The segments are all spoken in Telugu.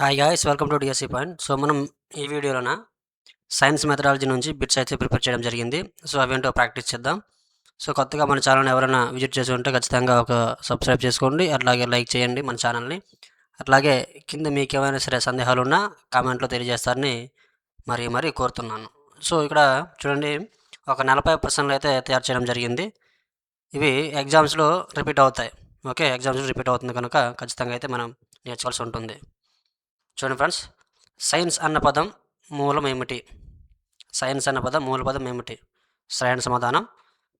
Hi guys welcome to DSC point so మనం ఈ వీడియోలోన సైన్స్ మెథడాలజీ నుంచి బిట్స్ అయితే ప్రిపేర్ చేయడం జరిగింది. సో అవేంటో ప్రాక్టీస్ చేద్దాం. సో కొత్తగా మన ఛానల్ని ఎవరైనా విజిట్ చేసి ఉంటే ఖచ్చితంగా ఒక సబ్స్క్రైబ్ చేసుకోండి. అట్లాగే లైక్ చేయండి మన ఛానల్ని అట్లాగే కింద మీకు ఏమైనా సరే సందేహాలు ఉన్నా కామెంట్లో తెలియజేస్తారని మరి మరీ కోరుతున్నాను. సో ఇక్కడ చూడండి ఒక నలభై పర్సెంట్లు అయితే తయారు చేయడం జరిగింది. ఇవి ఎగ్జామ్స్లో రిపీట్ అవుతాయి. ఓకే ఎగ్జామ్స్లో రిపీట్ అవుతుంది కనుక ఖచ్చితంగా అయితే మనం నేర్చుకోవాల్సి ఉంటుంది. చూడండి ఫ్రెండ్స్ సైన్స్ అన్న పదం మూలం ఏమిటి? సైన్స్ అన్న పదం మూల పదం ఏమిటి? సరైన సమాధానం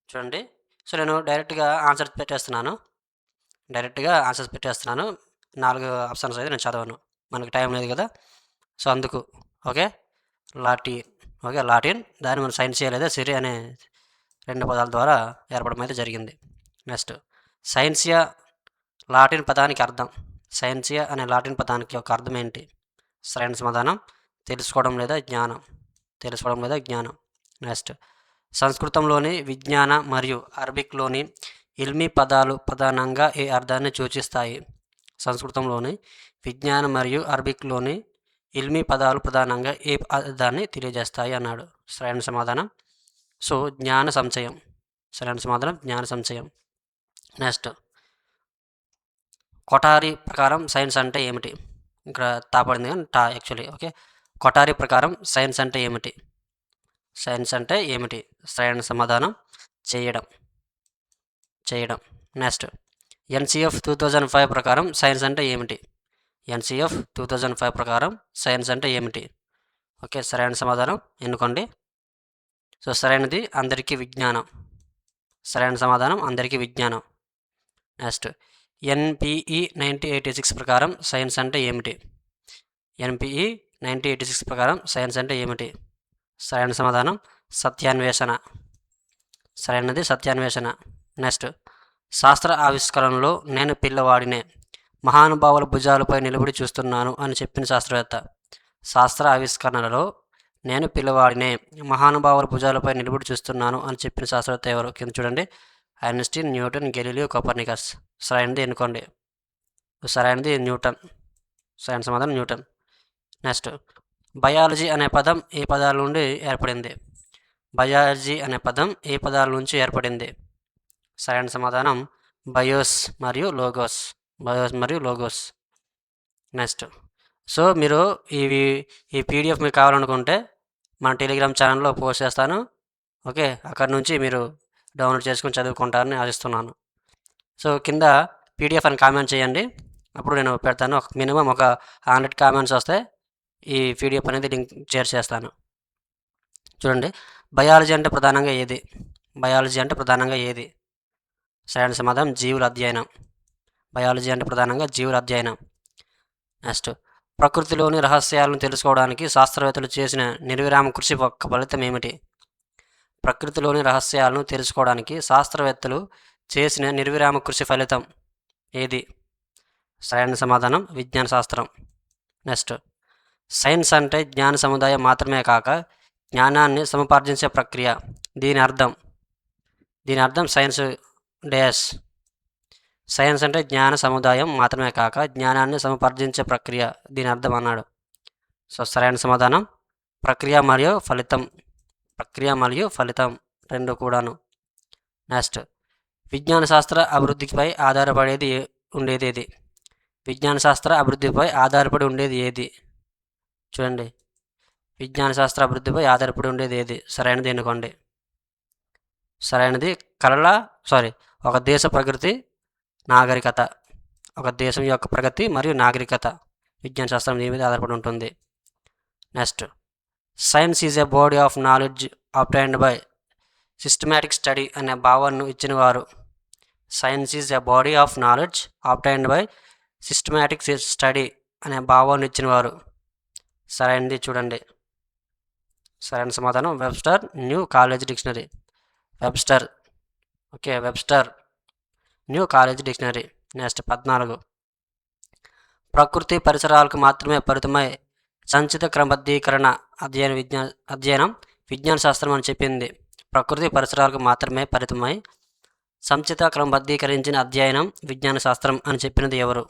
చూడండి. సో నేను డైరెక్ట్గా ఆన్సర్ పెట్టేస్తున్నాను. డైరెక్ట్గా ఆన్సర్స్ పెట్టేస్తున్నాను. నాలుగు ఆప్షన్స్ అయితే నేను చదవను. మనకి టైం లేదు కదా. సో అందుకు ఓకే? Latin okay? లాటిన్ దాన్ని మనం సైన్స్ చేయలేదా? సిరి అనే రెండు పదాల ద్వారా ఏర్పడడం అయితే జరిగింది. నెక్స్ట్ సైన్సియా లాటిన్ పదానికి అర్థం. సైన్సియా అనే లాటిన్ పదానికి ఒక అర్థం ఏంటి? సరైన సమాధానం. తెలుసుకోవడం లేదా జ్ఞానం. తెలుసుకోవడం లేదా జ్ఞానం. నెక్స్ట్. సంస్కృతంలోని విజ్ఞాన మరియు అరబిక్లోని ఇల్మీ పదాలు ప్రధానంగా ఏ అర్థాన్ని సూచిస్తాయి? సంస్కృతంలోని విజ్ఞాన మరియు అరబిక్లోని ఇల్మీ పదాలు ప్రధానంగా ఏ అర్థాన్ని తెలియజేస్తాయి? అన్నాడు. సరైన సమాధానం. సో జ్ఞాన సంచయం సరైన సమాధానం. జ్ఞాన సంచయం నెక్స్ట్. కొటారి ప్రకారం సైన్స్ అంటే ఏమిటి? ఇక్కడ తాపడింది కానీ టా యాక్చువల్లీ ఓకే కొటారి ప్రకారం సైన్స్ అంటే ఏమిటి? సైన్స్ అంటే ఏమిటి? సరైన సమాధానం చేయడం. చేయడం. Next NCF two thousand five ప్రకారం సైన్స్ అంటే ఏమిటి? ఎన్సీఎఫ్ టూ థౌజండ్ ఫైవ్ ప్రకారం సైన్స్ అంటే ఏమిటి? ఓకే సరైన సమాధానం ఎన్నుకోండి. సో సరైనది అందరికీ విజ్ఞానం. సరైన సమాధానం అందరికీ విజ్ఞానం. Next NPE ninety eighty six ప్రకారం సైన్స్ అంటే ఏమిటి? ఎన్పిఈ నైంటీ ఎయిటీ సిక్స్ ప్రకారం సైన్స్ అంటే ఏమిటి? సరైన సమాధానం సత్యాన్వేషణ. సరైనది సత్యాన్వేషణ. నెక్స్ట్ శాస్త్ర ఆవిష్కరణలో నేను పిల్లవాడినే మహానుభావుల భుజాలపై నిలబడి చూస్తున్నాను అని చెప్పిన శాస్త్రవేత్త. శాస్త్ర ఆవిష్కరణలలో నేను పిల్లవాడినే మహానుభావుల భుజాలపై నిలబడి చూస్తున్నాను అని చెప్పిన శాస్త్రవేత్త ఎవరు? కింద చూడండి. ఐన్స్టీన్ న్యూటన్ గెలీలియో కోపర్నికస్ సరైనది ఎన్నుకోండి. సరైనది న్యూటన్. సరైన సమాధానం న్యూటన్. నెక్స్ట్ బయాలజీ అనే పదం ఏ పదాల నుండి ఏర్పడింది? బయాలజీ అనే పదం ఏ పదాల నుంచి ఏర్పడింది? సరైన సమాధానం బయోస్ మరియు లోగోస్. బయోస్ మరియు లోగోస్. నెక్స్ట్ సో మీరు ఇవి ఈ పీడిఎఫ్ మీకు కావాలనుకుంటే మన టెలిగ్రామ్ ఛానల్లో పోస్ట్ చేస్తాను. ఓకే? అక్కడ నుంచి మీరు డౌన్లోడ్ చేసుకుని చదువుకుంటారని ఆశిస్తున్నాను. సో కింద పీడిఎఫ్ అని కామెంట్ చేయండి. అప్పుడు నేను పెడతాను. ఒక మినిమం ఒక హండ్రెడ్ కామెంట్స్ వస్తే ఈ పీడిఎఫ్ అనేది లింక్ షేర్ చేస్తాను. చూడండి. బయాలజీ అంటే ప్రధానంగా ఏది? బయాలజీ అంటే ప్రధానంగా ఏది? సరైన సమాధానం జీవుల అధ్యయనం. బయాలజీ అంటే ప్రధానంగా జీవుల అధ్యయనం. నెక్స్ట్. ప్రకృతిలోని రహస్యాలను తెలుసుకోవడానికి శాస్త్రవేత్తలు చేసిన నిర్విరామ కృషి యొక్క ఫలితం ఏమిటి? ప్రకృతిలోని రహస్యాలను తెలుసుకోవడానికి శాస్త్రవేత్తలు చేసిన నిర్విరామ కృషి ఫలితం ఏది? సరైన సమాధానం విజ్ఞాన శాస్త్రం. నెక్స్ట్. సైన్స్ అంటే జ్ఞాన సముదాయం మాత్రమే కాక జ్ఞానాన్ని సముపార్జించే ప్రక్రియ. దీని అర్థం. దీని అర్థం సైన్స్ డేస్. సైన్స్ అంటే జ్ఞాన సముదాయం మాత్రమే కాక జ్ఞానాన్ని సముపార్జించే ప్రక్రియ. దీని అర్థం అన్నాడు. సో సరైన సమాధానం ప్రక్రియ మరియు ఫలితం. ప్రక్రియ మరియు ఫలితం రెండు కూడాను. నెక్స్ట్ విజ్ఞాన శాస్త్ర అభివృద్ధిపై ఆధారపడేది ఉండేది ఏది? విజ్ఞాన శాస్త్ర అభివృద్ధిపై ఆధారపడి ఉండేది ఏది? చూడండి. విజ్ఞాన శాస్త్ర అభివృద్ధిపై ఆధారపడి ఉండేది ఏది? సరైనది ఎన్నుకోండి. సరైనది కళల సారీ ఒక దేశ ప్రకృతి నాగరికత. ఒక దేశం యొక్క ప్రగతి మరియు నాగరికత. విజ్ఞాన శాస్త్రం దీని మీద ఆధారపడి ఉంటుంది. Next science is a body of knowledge obtained by systematic study అనే భావాన్ని ఇచ్చిన వారు science is a body of knowledge obtained by systematic study అనే భావాన్ని ఇచ్చిన వారు సరైనది చూడండి. సరైన సమాధానం? Webster new college dictionary Webster okay Webster new college dictionary next పద్నాలుగు. ప్రకృతి పరిసరాలకు మాత్రమే పరితమై సంచిత క్రమబద్ధీకరణ అధ్యయన విజ్ఞా అధ్యయనం విజ్ఞాన శాస్త్రం అని చెప్పింది. ప్రకృతి పరిసరాలకు మాత్రమే పరితమై సంచిత క్రమబద్ధీకరించిన అధ్యయనం విజ్ఞాన శాస్త్రం అని చెప్పినది ఎవరు?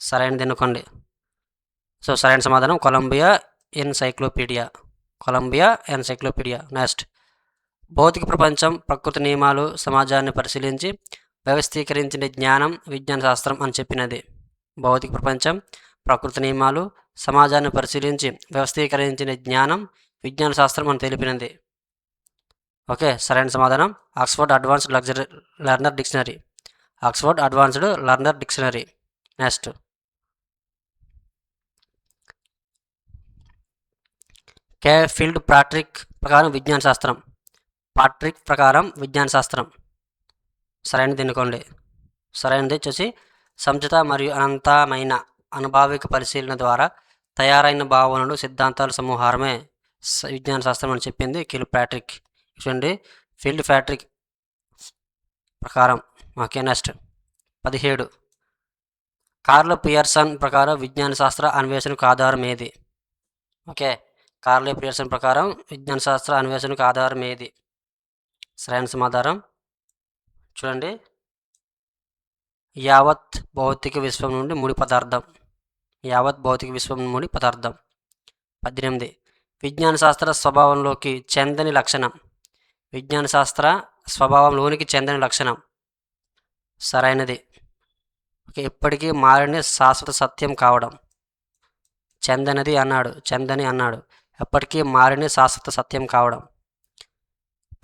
సరైనది ఎన్నుకోండి. సో సరైన సమాధానం Columbia encyclopedia. Columbia encyclopedia. Next. భౌతిక ప్రపంచం ప్రకృతి నియమాలు సమాజాన్ని పరిశీలించి వ్యవస్థీకరించిన జ్ఞానం విజ్ఞాన శాస్త్రం అని చెప్పినది. భౌతిక ప్రపంచం ప్రకృతి నియమాలు సమాజాన్ని పరిశీలించి వ్యవస్థీకరించిన జ్ఞానం విజ్ఞాన శాస్త్రం అని తెలిపినది. ఓకే సరైన సమాధానం. Oxford advanced luxury learner dictionary. Oxford advanced learner dictionary. Next. K. Field Patrick ప్రకారం విజ్ఞాన శాస్త్రం. పాట్రిక్ ప్రకారం విజ్ఞాన శాస్త్రం. సరైనది ఎన్నుకోండి. సరైనది వచ్చేసి సంచిత మరియు అనంతమైన. అనుభావిక పరిశీలన ద్వారా తయారైన భావనలు సిద్ధాంతాల సమూహారమే విజ్ఞాన శాస్త్రం అని చెప్పింది కిల్ ప్యాట్రిక్. చూడండి ఫీల్డ్ ప్యాట్రిక్ ప్రకారం ఓకే నెక్స్ట్ పదిహేడు. కార్ల పియర్సన్ ప్రకారం విజ్ఞాన శాస్త్ర అన్వేషణకు ఆధారం ఏది? ఓకే. కార్ల పియర్సన్ ప్రకారం విజ్ఞాన శాస్త్ర అన్వేషణకు ఆధారం ఏది? సరైన సమాధానం. చూడండి. యావత్ భౌతిక విశ్వం నుండి ముడి పదార్థం. యావత్ భౌతిక విశ్వం ముడి పదార్థం. పద్దెనిమిది. విజ్ఞాన శాస్త్ర స్వభావంలోకి చెందని లక్షణం. విజ్ఞాన శాస్త్ర స్వభావంలోనికి చెందని లక్షణం. సరైనది. ఎప్పటికీ మారని శాశ్వత సత్యం కావడం. చందనది అన్నాడు చెందని అన్నాడు. ఎప్పటికీ మారని శాశ్వత సత్యం కావడం.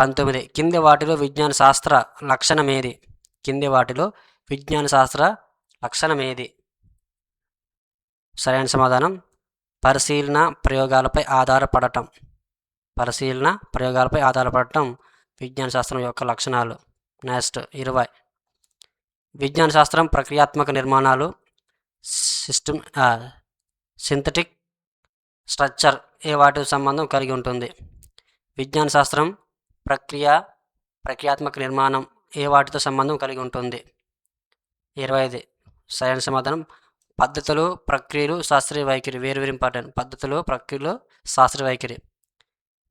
పంతొమ్మిది. కింది వాటిలో విజ్ఞాన శాస్త్ర లక్షణం ఏది? కింది వాటిలో విజ్ఞాన శాస్త్ర లక్షణమేది? సరైన సమాధానం పరిశీలన ప్రయోగాలపై ఆధారపడటం. పరిశీలన ప్రయోగాలపై ఆధారపడటం విజ్ఞాన శాస్త్రం యొక్క లక్షణాలు. నెక్స్ట్ ఇరవై. విజ్ఞాన శాస్త్రం ప్రక్రియాత్మక నిర్మాణాలు సిస్టమ్ సింథటిక్ స్ట్రక్చర్ ఏ వాటి సంబంధం కలిగి ఉంటుంది? విజ్ఞాన శాస్త్రం ప్రక్రియ ప్రక్రియాత్మక నిర్మాణం ఏ వాటితో సంబంధం కలిగి ఉంటుంది? ఇరవై ఐదు. సరైన సమాధానం. పద్ధతులు ప్రక్రియలు శాస్త్రీయ వైఖరి. వేరు వేరు ఇంపార్టెంట్ పద్ధతులు ప్రక్రియలు శాస్త్రీయ వైఖరి.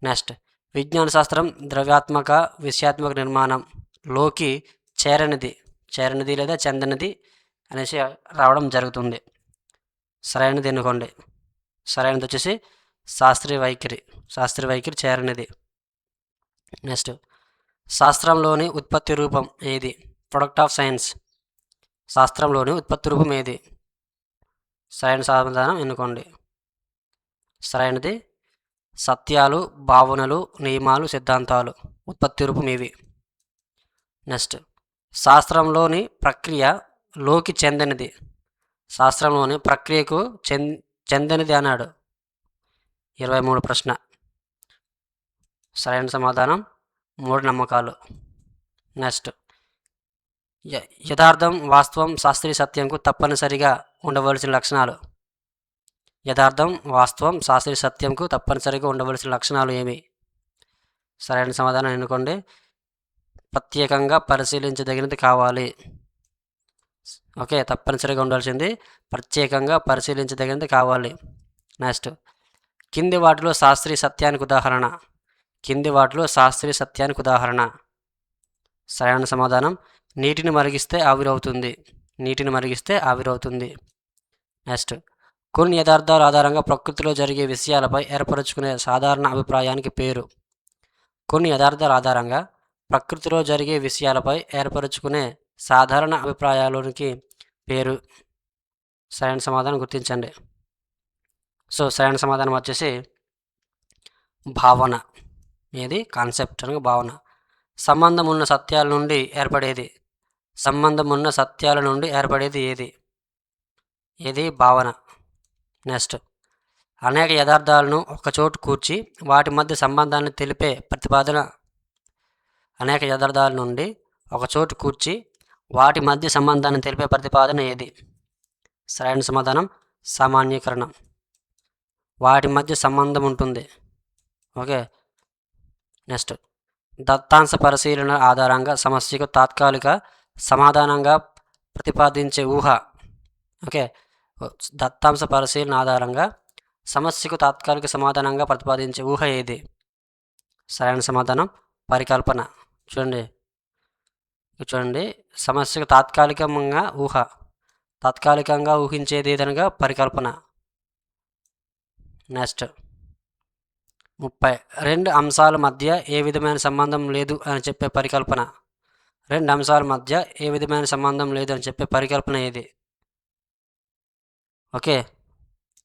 నెక్స్ట్ విజ్ఞాన శాస్త్రం ద్రవ్యాత్మక విషయాత్మక నిర్మాణం. లోకి చేరనిది. చేరనిది లేదా చెందనిది అనేసి రావడం జరుగుతుంది. సరైనది ఎన్నుకోండి సరైనది వచ్చేసి శాస్త్రీయ వైఖరి. శాస్త్రీయ వైఖరి చేరనిది. నెక్స్ట్ శాస్త్రంలోని ఉత్పత్తి రూపం ఏది? ప్రొడక్ట్ ఆఫ్ సైన్స్ శాస్త్రంలోని ఉత్పత్తి రూపం ఏది? సరైన సమాధానం ఎన్నుకోండి. సరైనది. సత్యాలు భావనలు నియమాలు సిద్ధాంతాలు. ఉత్పత్తి రూపం ఇవి నెక్స్ట్. శాస్త్రంలోని ప్రక్రియ లోకి చెందినది. శాస్త్రంలోని ప్రక్రియకు చెంద చెందనిది అన్నాడు. ఇరవై మూడు ప్రశ్న. సరైన సమాధానం. మూడు నమ్మకాలు. నెక్స్ట్. యథార్థం వాస్తవం శాస్త్రీయ సత్యంకు తప్పనిసరిగా ఉండవలసిన లక్షణాలు. యథార్థం వాస్తవం శాస్త్రీయ సత్యంకు తప్పనిసరిగా ఉండవలసిన లక్షణాలు ఏమి? సరైన సమాధానం ఎన్నుకోండి. ప్రత్యేకంగా పరిశీలించదగినది కావాలి. ఓకే తప్పనిసరిగా ఉండాల్సింది ప్రత్యేకంగా పరిశీలించదగినది కావాలి. నెక్స్ట్. కింది వాటిలో శాస్త్రీయ సత్యానికి ఉదాహరణ. కింది వాటిలో శాస్త్రీయ సత్యానికి ఉదాహరణ. సరైన సమాధానం. నీటిని మరిగిస్తే ఆవిరవుతుంది. నీటిని మరిగిస్తే ఆవిరవుతుంది. నెక్స్ట్. కొన్ని యథార్థాల ఆధారంగా ప్రకృతిలో జరిగే విషయాలపై ఏర్పరచుకునే సాధారణ అభిప్రాయానికి పేరు. కొన్ని యథార్థాల ఆధారంగా ప్రకృతిలో జరిగే విషయాలపై ఏర్పరచుకునే సాధారణ అభిప్రాయాలోనికి పేరు. సరైన సమాధానం గుర్తించండి. సో సరైన సమాధానం వచ్చేసి భావన. ఏది? కాన్సెప్ట్ అనగా భావన. సంబంధం ఉన్న సత్యాల నుండి ఏర్పడేది. సంబంధం ఉన్న సత్యాల నుండి ఏర్పడేది ఏది? ఇది భావన. నెక్స్ట్. అనేక యథార్థాలను ఒకచోటు కూర్చి వాటి మధ్య సంబంధాన్ని తెలిపే ప్రతిపాదన. అనేక యథార్థాల నుండి ఒకచోటు కూర్చి వాటి మధ్య సంబంధాన్ని తెలిపే ప్రతిపాదన ఏది? సరైన సమాధానం సామాన్యీకరణ. వాటి మధ్య సంబంధం ఉంటుంది. ఓకే. నెక్స్ట్. దత్తాంశ పరిశీలన ఆధారంగా సమస్యకు తాత్కాలిక సమాధానంగా ప్రతిపాదించే ఊహ. ఓకే. దత్తాంశ పరిశీలన ఆధారంగా సమస్యకు తాత్కాలిక సమాధానంగా ప్రతిపాదించే ఊహ ఏది? సరైన సమాధానం? పరికల్పన. చూడండి. చూడండి. సమస్యకు తాత్కాలికంగా ఊహ. తాత్కాలికంగా ఊహించేది ఏదనగా పరికల్పన. నెక్స్ట్. ముప్పై. రెండు అంశాల మధ్య ఏ విధమైన సంబంధం లేదు అని చెప్పే పరికల్పన. రెండు అంశాల మధ్య ఏ విధమైన సంబంధం లేదని చెప్పే పరికల్పన ఏది? ఓకే.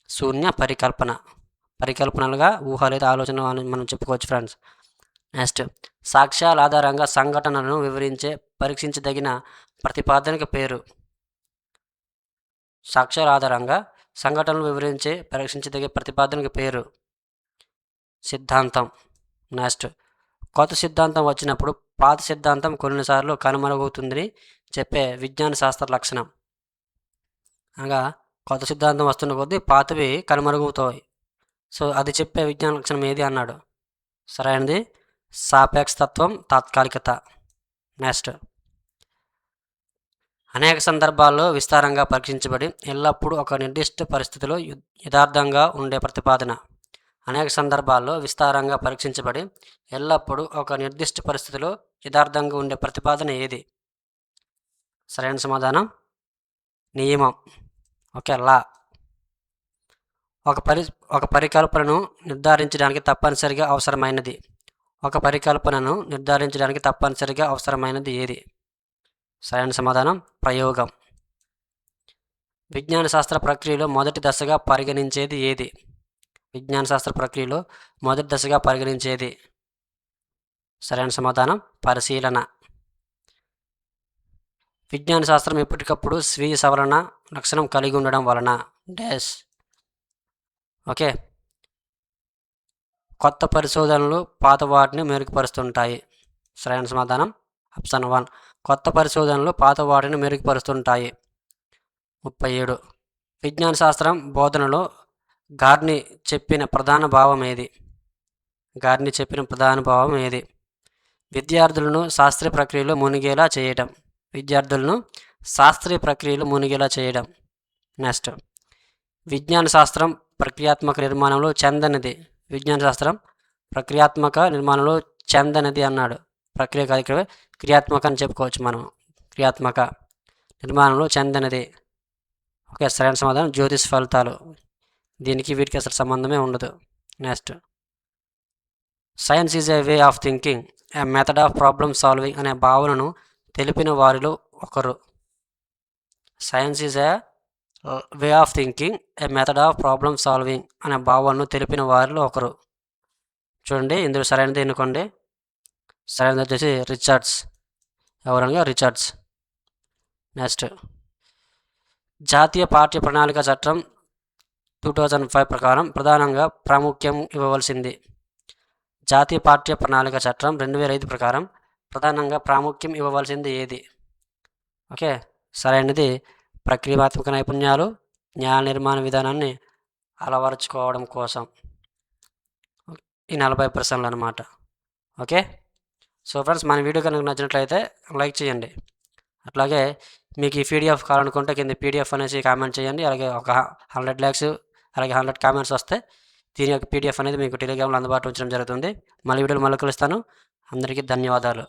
శూన్య పరికల్పన. పరికల్పనలుగా ఊహ లేదా ఆలోచన అని మనం చెప్పుకోవచ్చు ఫ్రెండ్స్. నెక్స్ట్. సాక్ష్యాల ఆధారంగా సంఘటనలను వివరించే పరీక్షించదగిన ప్రతిపాదనకి పేరు. సాక్ష్యాల ఆధారంగా సంఘటనలు వివరించే పరీక్షించదగిన ప్రతిపాదనకి పేరు. సిద్ధాంతం. నెక్స్ట్. కొత్త సిద్ధాంతం వచ్చినప్పుడు పాత సిద్ధాంతం కొన్నిసార్లు కనుమరుగవుతుందని చెప్పే విజ్ఞాన శాస్త్ర లక్షణం. అనగా కొత్త సిద్ధాంతం వస్తున్న కొద్దీ పాతవి కనుమరుగవుతాయి. సో అది చెప్పే విజ్ఞాన లక్షణం ఏది అన్నాడు? సరైనది. సాపేక్షతత్వం తాత్కాలికత. నెక్స్ట్. అనేక సందర్భాల్లో విస్తారంగా పరీక్షించబడి ఎల్లప్పుడూ ఒక నిర్దిష్ట పరిస్థితిలో యథార్థంగా ఉండే ప్రతిపాదన. అనేక సందర్భాల్లో విస్తారంగా పరీక్షించబడి ఎల్లప్పుడూ ఒక నిర్దిష్ట పరిస్థితిలో యథార్థంగా ఉండే ప్రతిపాదన ఏది? సరైన సమాధానం? నియమం. ఓకే లా ఒక పరి ఒక పరికల్పనను నిర్ధారించడానికి తప్పనిసరిగా అవసరమైనది. ఒక పరికల్పనను నిర్ధారించడానికి తప్పనిసరిగా అవసరమైనది ఏది? సరైన సమాధానం? ప్రయోగం. విజ్ఞాన శాస్త్ర ప్రక్రియలో మొదటి దశగా పరిగణించేది ఏది? విజ్ఞాన శాస్త్ర ప్రక్రియలో మొదటి దశగా పరిగణించేది. సరైన సమాధానం పరిశీలన. విజ్ఞాన శాస్త్రం ఎప్పటికప్పుడు స్వీయ సవరణ లక్షణం కలిగి ఉండడం వలన. డాష్. ఓకే. కొత్త పరిశోధనలు పాత వాటిని మెరుగుపరుస్తుంటాయి. సరైన సమాధానం ఆప్షన్ వన్. కొత్త పరిశోధనలు పాత వాటిని మెరుగుపరుస్తుంటాయి. ముప్పై ఏడు. విజ్ఞాన శాస్త్రం బోధనలో గార్ని చెప్పిన ప్రధాన భావం ఏది? గార్ని చెప్పిన ప్రధాన భావం ఏది? విద్యార్థులను శాస్త్రీయ ప్రక్రియలో మునిగేలా చేయడం విద్యార్థులను శాస్త్రీయ ప్రక్రియలో మునిగేలా చేయడం నెక్స్ట్. విజ్ఞాన శాస్త్రం ప్రక్రియాత్మక నిర్మాణంలో చెందనిది. విజ్ఞాన శాస్త్రం ప్రక్రియాత్మక నిర్మాణంలో చెందనిది అన్నాడు. ప్రక్రియ కార్యక్రమ క్రియాత్మక అని చెప్పుకోవచ్చు మనం. క్రియాత్మక నిర్మాణంలో చెందనిది. ఓకే సరైన సమాధానం. జ్యోతిష్ ఫలితాలు. దీనికి వీటికి అసలు సంబంధమే ఉండదు. Next. Science is a way of thinking a method of problem solving అనే భావనను తెలిపిన వారిలో ఒకరు. Science is a way of thinking a method of problem solving అనే భావనను తెలిపిన వారిలో ఒకరు. చూడండి ఇందులో సరైనది ఎన్నుకోండి. సరైనది వచ్చేసి రిచర్డ్స్ ఎవరనగా రిచర్డ్స్ నెక్స్ట్ జాతీయ పార్టీ ప్రణాళిక చట్టం టూ థౌజండ్ ఫైవ్ ప్రకారం ప్రధానంగా ప్రాముఖ్యం ఇవ్వవలసింది. జాతీయ పాఠ్య ప్రణాళిక చట్టం రెండు వేల ఐదు ప్రకారం ప్రధానంగా ప్రాముఖ్యం ఇవ్వవలసింది ఏది? ఓకే సరైనది. ప్రక్రియాత్మక నైపుణ్యాలు న్యాయ నిర్మాణ విధానాన్ని అలవరుచుకోవడం కోసం. ఈ నలభై ప్రశ్నలు అనమాట ఓకే సో ఫ్రెండ్స్ మన వీడియో కనుక నచ్చినట్లయితే లైక్ చేయండి. అట్లాగే మీకు ఈ పీడిఎఫ్ కావాలనుకుంటే కింద పీడిఎఫ్ అనేసి కామెంట్ చేయండి. అలాగే ఒక హండ్రెడ్ ల్యాక్స్ అలాగే హండ్రెడ్ కామెంట్స్ వస్తే దీని యొక్క పీడిఎఫ్ అనేది మీకు టెలిగ్రామ్లో అందుబాటులో ఉంచడం జరుగుతుంది. మళ్ళీ వీడియోలు మళ్ళీ కలుస్తాను. అందరికీ ధన్యవాదాలు.